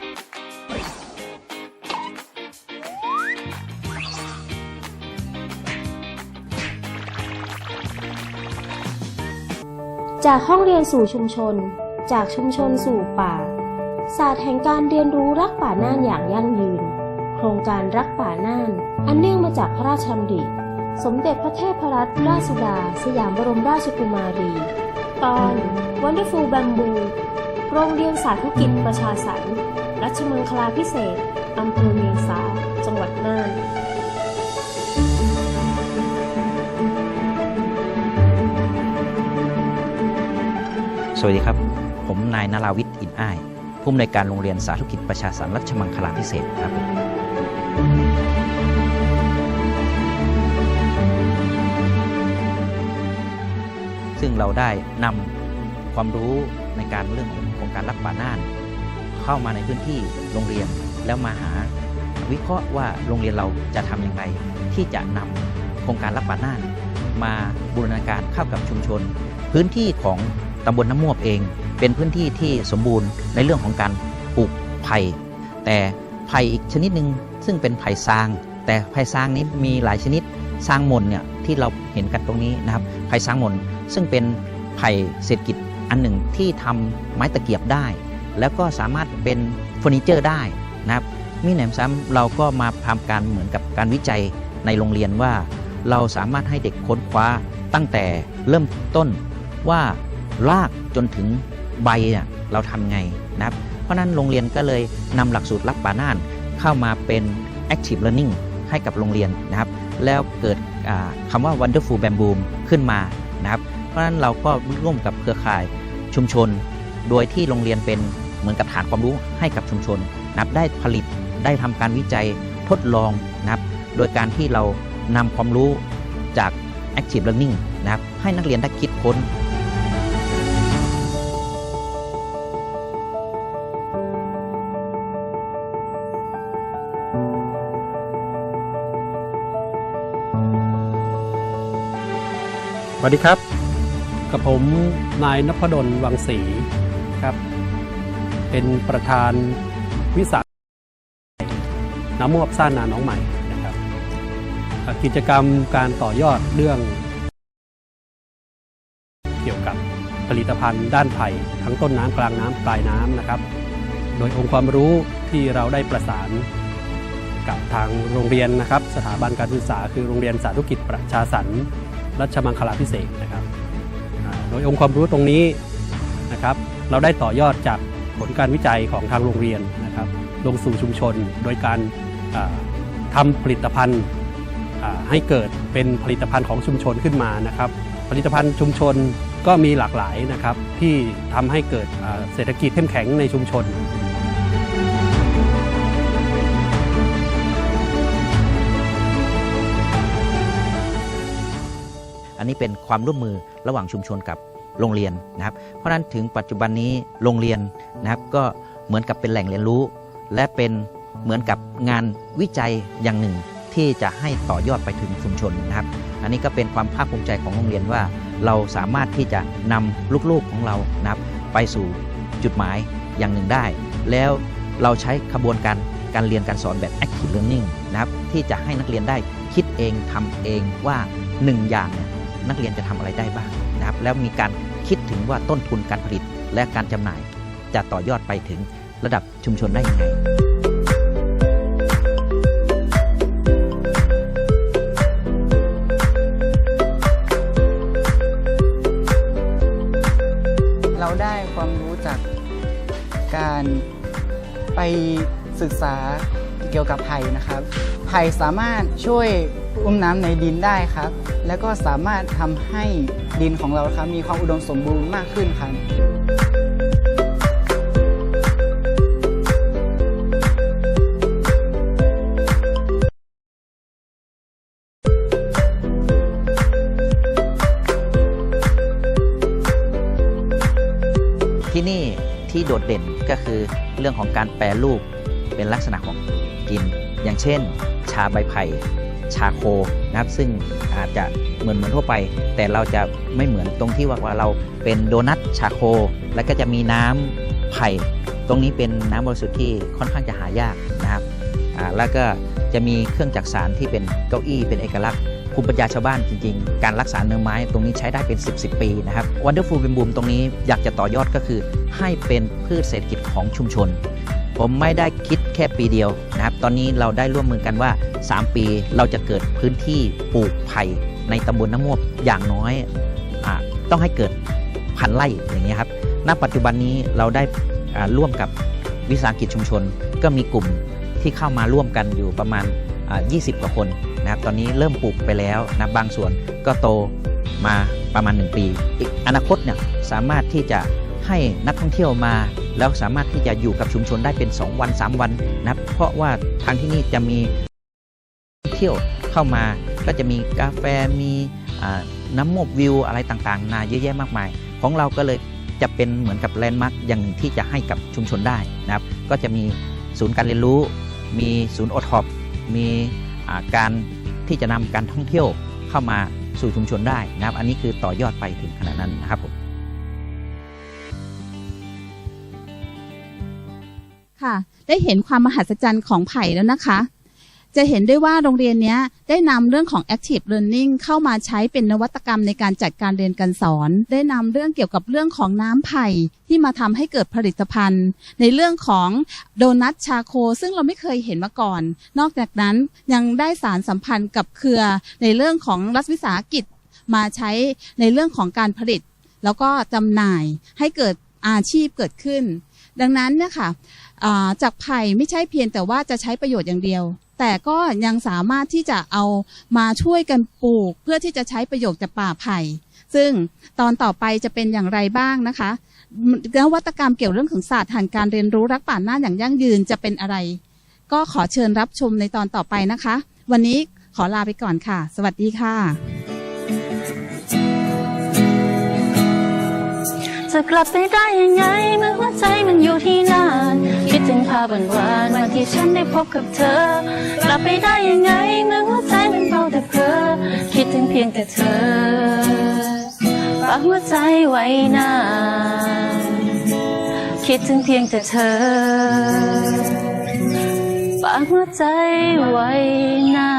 จากห้องเรียนสู่ชุมชน จากชุมชนสู่ป่า ศาสตร์แห่งการเรียนรู้รักป่าน่านอย่างยั่งยืน โครงการรักป่าน่าน อันเนื่องมาจากพระราชดำริ สมเด็จพระเทพรัตนราชสุดา สยามบรมราชกุมารี ตอน Wonderful Bamboo โรงเรียนสาธุกิจประชาสรรค์ รัชมังคลาพิเศษอำเภอเวียงสา จังหวัดน่านสวัสดีครับ ผมนายนาราวิทย์อินอ้าย ผู้อำนวยการโรงเรียนสาธุกิจประชาสรรรัชมังคลาพิเศษครับ ซึ่งเราได้นำความรู้ในการเรื่องของโครงการรักป่าน่าน เข้ามาในพื้นที่โรงเรียนแล้วมาหา วิเคราะห์ว่าโรงเรียนเราจะทำอย่างไร ที่จะนำโครงการรักป่าน่านมาบูรณาการเข้ากับชุมชน พื้นที่ของตำบลน้ำมวบเอง เป็นพื้นที่ที่สมบูรณ์ในเรื่องของการปลูกไผ่แต่ไผ่อีกชนิดหนึ่งซึ่งเป็นไผ่ซาง แต่ไผ่ซางนี้มีหลายชนิดซางหมนเนี่ยที่เราเห็นกันตรงนี้นะครับไผ่ซางหมนซึ่งเป็นไผ่เศรษฐกิจอันหนึ่งที่ทำไม้ตะเกียบได้ แล้วก็สามารถเป็นเฟอร์นิเจอร์ได้นะครับมีแหนมซ้ำเราก็มาทำการเหมือนกับการวิจัยในโรงเรียนว่า เราสามารถให้เด็กค้นคว้าตั้งแต่เริ่มต้นว่ารากจนถึงใบเราทำไงนะครับ เพราะนั้นโรงเรียนก็เลยนำหลักสูตรรักป่าน่านเข้ามาเป็น active learning ให้กับโรงเรียนนะครับ แล้วเกิดคำว่า wonderful bamboo ขึ้นมานะครับ เพราะนั้นเราก็ร่วมกับเครือข่ายชุมชน โดยที่โรงเรียนเป็น เหมือนกับฐานความรู้ให้กับชุมชนนับได้ผลิตได้ทำการวิจัยทดลองนะครับโดยการที่เรานำความรู้จาก active learning นะครับให้นักเรียนได้คิดค้นสวัสดีครับ กับผมนายนพดลวังศรีครับ เป็นประธานวิสาหน้ำมวบซ่านนาน้องใหม่นะครับ กิจกรรมการต่อยอดเรื่อง เกี่ยวกับผลิตภัณฑ์ด้านไผ่ทั้งต้นน้ำกลางน้ำปลายน้ำนะครับ โดยองค์ความรู้ที่เราได้ประสานกับทางโรงเรียนนะครับ สถาบันการศึกษา คือโรงเรียนสาธุกิจประชาสรรรัชมังคลาพิเศษนะครับ โดยองค์ความรู้ตรงนี้นะครับ เราได้ต่อยอดจาก ผลการวิจัยของทางโรงเรียนนะครับ ลงสู่ชุมชนโดยการทำาผลิตภัณฑ์ให้เกิดเป็นผลิตภัณฑ์ของชุมชนขึ้นมานะครับ ผลิตภัณฑ์ชุมชนก็มีหลากหลายนะครับ ที่ทำให้เกิดเศรษฐกิจเข้มแข็งในชุมชนอันนี้เป็นความร่วมมือระหว่างชุมชนกับ โรงเรียนนะครับ เพราะฉะนั้นถึงปัจจุบันนี้โรงเรียนนะครับก็เหมือนกับเป็นแหล่งเรียนรู้ และเป็นเหมือนกับงานวิจัยอย่างหนึ่งที่จะให้ต่อยอดไปถึงชุมชนนะครับ อันนี้ก็เป็นความภาคภูมิใจของโรงเรียนว่า เราสามารถที่จะนำลูกๆของเรานะครับไปสู่จุดหมายอย่างหนึ่งได้ แล้วเราใช้ขบวนการการเรียนการสอนแบบ active learning นะครับที่จะให้นักเรียนได้คิดเองทำเองว่าหนึ่งอย่างเนี่ยนักเรียนจะทำอะไรได้บ้างนะครับแล้วมีการ คิดถึงว่าต้นทุนการผลิตและการจำหน่าย จะต่อยอดไปถึงระดับชุมชนได้ยังไงเราได้ความรู้จากการไปศึกษาเกี่ยวกับไผ่นะครับ ไผ่สามารถช่วยอุ้มน้ำในดินได้ครับ แล้วก็สามารถทำให้ดินของเราครับมีความอุดมสมบูรณ์มากขึ้นครับที่นี่ที่โดดเด่นก็คือเรื่องของการแปรรูปเป็นลักษณะของกิน อย่างเช่นาใบไผ่ชาโคนะครับซึ่งอาจจะเหมือนเหมือนทั่วไป แต่เราจะไม่เหมือนตรงที่ว่าเราเป็นโดนัทชาโค แล้วก็จะมีน้ำไผ่ ตรงนี้เป็นน้ำบริสุทธิ์ที่ค่อนข้างจะหายากนะครับแล้วก็จะมีเครื่องจักสารที่เป็นเก้าอี้เป็นเอกลักษณ์ภูมิปัญญาชาวบ้านจริงๆ การรักษาเนื้อไม้ตรงนี้ใช้ได้เป็น 10 10ปีนะครับ Wonderful b e a m Boom ตรงนี้อยากจะต่อยอดก็คือให้เป็นพืชเศรษฐกิจของชุมชน ผมไม่ได้คิดแค่ปีเดียวนะครับ ตอนนี้เราได้ร่วมมือกันว่า 3 ปีเราจะเกิดพื้นที่ปลูกไผ่ในตำบลน้ำมวบอย่างน้อยอต้องให้เกิดพันไร่อย่างนี้ยครับ ณ ปัจจุบันนี้เราได้ร่วมกับวิสาหกิจชุมชน ก็มีกลุ่มที่เข้ามาร่วมกันอยู่ประมาณ 20 กว่าคนนะครับ ตอนนี้เริ่มปลูกไปแล้วนะบางส่วนก็โตมาประมาณ 1 ปี อีกอนาคตเนี่ยสามารถที่จะ ให้นักท่องเที่ยวมา แล้วสามารถที่จะอยู่กับชุมชนได้เป็น 2 วัน 3 วันนะครับเพราะว่าทางที่นี่จะมีเที่ยวเข้ามาก็จะมีกาแฟมีน้ำมบวิวอะไรต่างๆ นาเยอะแยะมากมาย ของเราก็เลยจะเป็นเหมือนกับแลนด์มาร์กอย่างหนึ่งที่จะให้กับชุมชนได้นะครับ ก็จะมีศูนย์การเรียนรู้ มีศูนย์โอท็อปมีการที่จะนำการท่องเที่ยวเข้ามาสู่ชุมชนได้นะครับ อันนี้คือต่อยอดไปถึงขนาดนั้นนะครับผม ค่ะ ได้เห็นความมหัศจรรย์ของไผ่แล้วนะคะ จะเห็นได้ว่าโรงเรียนนี้ได้นำเรื่องของ active learning เข้ามาใช้เป็นนวัตกรรมในการจัดการเรียนการสอน ได้นำเรื่องเกี่ยวกับเรื่องของน้ำไผ่ที่มาทำให้เกิดผลิตภัณฑ์ ในเรื่องของโดนัทชาโค ซึ่งเราไม่เคยเห็นมาก่อน นอกจากนั้นยังได้สารสัมพันธ์กับเครือในเรื่องของรัฐวิสาหกิจมาใช้ในเรื่องของการผลิต แล้วก็จำหน่ายให้เกิดอาชีพเกิดขึ้น ดังนั้นเนี่ยค่ะจากไผ่ไม่ใช่เพียงแต่ว่าจะใช้ประโยชน์อย่างเดียว แต่ก็ยังสามารถที่จะเอามาช่วยกันปลูก เพื่อที่จะใช้ประโยชน์จากป่าไผ่ ซึ่งตอนต่อไปจะเป็นอย่างไรบ้างนะคะนวัตกรรมเกี่ยวเรื่องของศาสตร์แห่งการเรียนรู้รักป่าน่านอย่างยั่งยืนจะเป็นอะไร ก็ขอเชิญรับชมในตอนต่อไปนะคะ วันนี้ขอลาไปก่อนค่ะ สวัสดีค่ะ จะกลับไปได้ยังไง เมื่อหัวใจมันอยู่ที่นั่นคิดถึงภาพหวานวันที่ฉันได้พบกับเธอ กลับไปได้ยังไง เมื่อหัวใจมันเบาแต่เพอคิดถึงเพียงแต่เธอฝากหัวใจไว้นานคิดถึงเพียงแต่เธอฝากหัวใจไว้นาน